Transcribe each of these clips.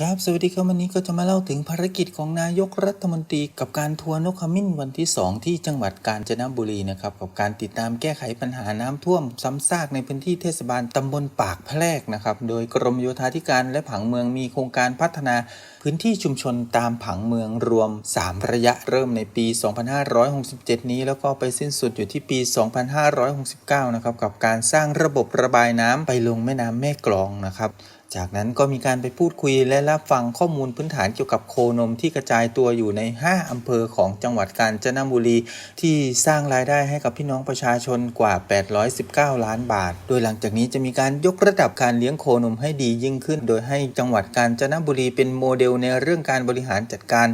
ครับ สวัสดีครับวันนี้ก็จะมาเล่าถึงภารกิจของนายกรัฐมนตรีกับการทัวร์นกขมิ้นวันที่ 2 ที่จังหวัดกาญจนบุรีนะครับกับการติดตามแก้ไขปัญหาน้ำท่วมซ้ำซากในพื้นที่เทศบาลตำบลปากแพรกนะครับโดยกรมโยธาธิการและผังเมืองมีโครงการพัฒนา พื้นที่ชุมชนตามผังเมืองรวม 3 ระยะเริ่มในปี 2567 นี้ แล้วก็ไปสิ้นสุดอยู่ที่ปี 2569 นะครับ กับการสร้างระบบระบายน้ำไปลงแม่น้ำแม่กลองนะครับจากนั้นก็มีการไปพูดคุยและรับฟังข้อมูลพื้นฐานเกี่ยวกับโคนมที่กระจายตัวอยู่ใน 5 อำเภอของจังหวัดกาญจนบุรี ที่สร้างรายได้ให้กับพี่น้องประชาชนกว่า 819 ล้านบาท โดยหลังจากนี้จะมีการยกระดับการเลี้ยงโคนมให้ดียิ่งขึ้น โดยให้จังหวัดกาญจนบุรีเป็นโมเดลในเรื่องการบริหารจัดการ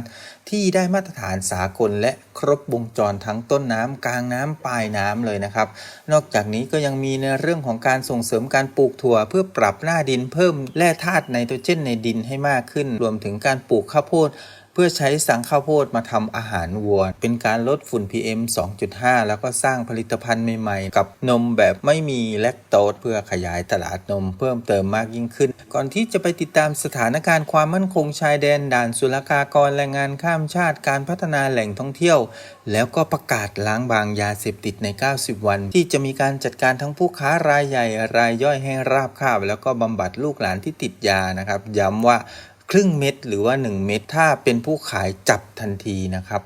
ที่ได้มาตรฐานสากลและครบวงจรทั้งต้นน้ำกลางน้ำปลายน้ำเลยนะครับ นอกจากนี้ก็ยังมีในเรื่องของการส่งเสริมการปลูกถั่ว เพื่อปรับหน้าดินเพิ่มแร่ธาตุไนโตรเจนในดินให้มากขึ้น รวมถึงการปลูกข้าวโพดเพื่อใช้สังข้าวโพดมาทำอาหารวัว เป็นการลดฝุ่น PM 2.5 แล้วก็สร้างผลิตภัณฑ์ใหม่ๆ กับนมแบบไม่มีแลคโตสเพื่อขยายตลาดนมเพิ่มเติมมากยิ่งขึ้น ก่อนที่จะไปติดตามสถานการณ์ความมั่นคงชายแดนด่านศุลกากรแรงงานข้ามชาติการพัฒนาแหล่งท่องเที่ยว แล้วก็ประกาศล้างบางยาเสพติดใน 90 วัน ที่จะมีการจัดการทั้งผู้ค้ารายใหญ่รายย่อยให้ราบคาบ แล้วก็บำบัดลูกหลานที่ติดยานะครับ ย้ำว่า ครึ่งเม็ดหรือว่า 1 เม็ดถ้าเป็นผู้ขายจับทันทีนะครับ